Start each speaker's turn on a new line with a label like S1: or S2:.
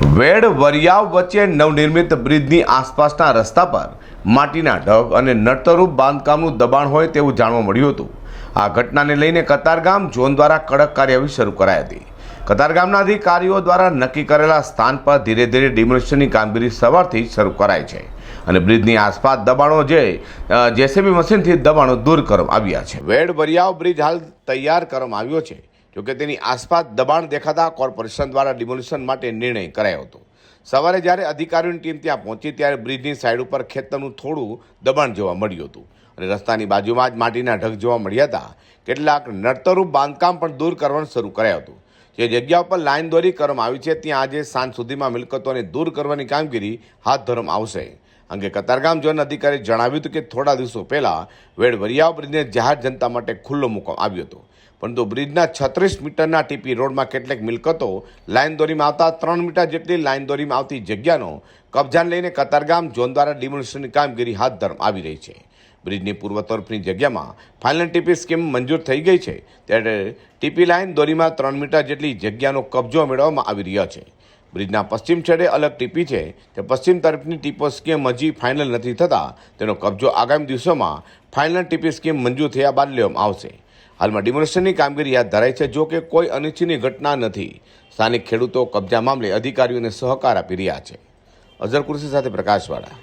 S1: વેડ વરિયાવ વચ્ચે નવનિર્મિત બ્રિજની આસપાસના રસ્તા પર માટીના ઢગ અને નડતરૂપ બાંધકામનું દબાણ હોય તેવું જાણવા મળ્યું હતું. આ ઘટનાને લઈને કતારગામ ઝોન દ્વારા કડક કાર્યવાહી શરૂ કરાઈ હતી. કતારગામના અધિકારીઓ દ્વારા નક્કી કરેલા સ્થાન પર ધીરે ધીરે ડિમોલિશનની કામગીરી સવારથી શરૂ કરાઈ છે અને બ્રિજની આસપાસ દબાણો જે જેસીબી મશીનથી દબાણો દૂર કરવામાં આવ્યા છે. વેડ વરિયાવ બ્રિજ હાલ તૈયાર કરવામાં આવ્યો છે. જોકે તેની આસપાસ દબાણ દેખાતા કોર્પોરેશન દ્વારા ડિમોલિશન માટે નિર્ણય કરાયો હતો. સવારે જ્યારે અધિકારીઓની ટીમ ત્યાં પહોંચી ત્યારે બ્રિજની સાઈડ ઉપર ખેતરનું થોડું દબાણ જોવા મળ્યું હતું અને રસ્તાની બાજુમાં જ માટીના ઢગ જોવા મળ્યા હતા. કેટલાક નડતરૂપ બાંધકામ પણ દૂર કરવાનું શરૂ કરાયું હતું. જે જગ્યા ઉપર લાઇન દોરી કરવામાં આવી છે, ત્યાં આજે સાંજ સુધીમાં મિલકતોને દૂર કરવાની કામગીરી હાથ ધરવામાં આવશે. અંગે કતારગામ ઝોન અધિકારીએ જણાવ્યું હતું કે થોડા દિવસો પહેલાં વેડ વરિયાવ બ્રિજને જાહેર જનતા માટે ખુલ્લો મૂકવામાં આવ્યો હતો. પરંતુ બ્રિજના છત્રીસ મીટરના ટીપી રોડમાં કેટલીક મિલકતો લાઇન દોરીમાં આવતા ત્રણ મીટર જેટલી લાઇન દોરીમાં આવતી જગ્યાનો કબજાને લઈને કતારગામ, ઝોન દ્વારા ડિમોલિશનની કામગીરી હાથ ધરવામાં આવી રહી છે. બ્રિજની પૂર્વ તરફની જગ્યામાં ફાઇનલ ટીપી સ્કીમ મંજૂર થઈ ગઈ છે. ત્યારે ટીપી લાઇન દોરીમાં ત્રણ મીટર જેટલી જગ્યાનો કબજો મેળવવામાં આવી રહ્યો છે. બ્રિજના પશ્ચિમ છેડે અલગ ટીપી છે. તે પશ્ચિમ તરફની ટીપો સ્કીમ હજી ફાઇનલ નથી થતાં. તેનો કબજો આગામી દિવસોમાં ફાઇનલ ટીપી સ્કીમ મંજૂર થયા બાદ લેવામાં આવશે. હાલમાં ડિમોલિશનની કામગીરી હાથ ધરાઈ છે, જો કે કોઈ અનિચ્છનીય ઘટના નથી. સ્થાનિક ખેડૂતો કબજા મામલે અધિકારીઓને સહકાર આપી રહ્યા છે. અઝર કુર્સી સાથે પ્રકાશવાળા.